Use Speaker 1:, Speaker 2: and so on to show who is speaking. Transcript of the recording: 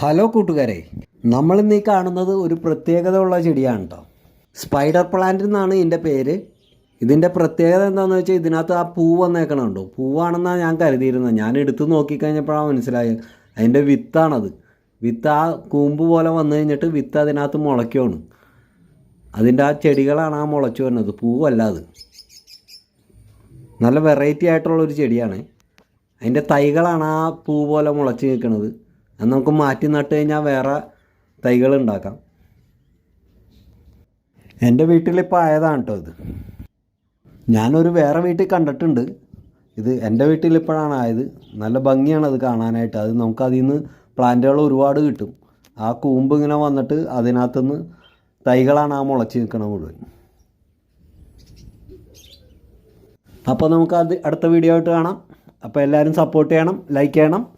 Speaker 1: Hello കൂട്ടുകാരെ നമ്മളിന്ന് ഈ കാണുന്നത് ഒരു പ്രത്യേകത ഉള്ള ചെടിയാണ് കേട്ടോ സ്പൈഡർ പ്ലാന്റ് എന്നാണ് ഇതിന്റെ പേര്. ഇതിന്റെ പ്രത്യേകത എന്താണെന്ന് വെച്ചാൽ ഇതിനകത്ത് ആ പൂ വന്നേക്കണുണ്ടോ പൂവാണെന്നാണ് ഞാൻ കരുതിയിരുന്നത്. ഞാൻ എടുത്ത് നോക്കിക്കഴിഞ്ഞപ്പോഴാണ് മനസ്സിലായത്. അതിന്റെ വിത്താണത്. വിത്ത് ആ കൂമ്പ് പോലെ വന്നു കഴിഞ്ഞിട്ട് വിത്ത് അതിനകത്ത് മുളയ്ക്കുവാണ്. അതിന്റെ ആ ചെടികളാണ് ആ മുളച്ചു വരുന്നത്. പൂവല്ല അത്. നല്ല വെറൈറ്റി ആയിട്ടുള്ളൊരു ചെടിയാണ്. അതിന്റെ തൈകളാണ് ആ പൂ പോലെ മുളച്ച് നിൽക്കുന്നത് അത് നമുക്ക് മാറ്റി നട്ട് കഴിഞ്ഞാൽ വേറെ തൈകൾ ഉണ്ടാക്കാം. എന്റെ വീട്ടിലിപ്പോൾ ആയതാണ് കേട്ടോ ഇത്. ഞാനൊരു വേറെ വീട്ടിൽ കണ്ടിട്ടുണ്ട്. ഇത് എന്റെ വീട്ടിലിപ്പോഴാണ് ആയത്. നല്ല ഭംഗിയാണ് അത് കാണാനായിട്ട്. അത് നമുക്ക് അതിൽ നിന്ന് പ്ലാന്റുകൾ ഒരുപാട് കിട്ടും. ആ കൂമ്പ് ഇങ്ങനെ വന്നിട്ട് അതിനകത്തുനിന്ന് തൈകളാണ് ആ മുളച്ച് നിൽക്കണ മുഴുവൻ. അപ്പോൾ നമുക്ക് അത് അടുത്ത വീഡിയോ ആയിട്ട് കാണാം. അപ്പോൾ എല്ലാവരും സപ്പോർട്ട് ചെയ്യണം ലൈക്ക് ചെയ്യണം.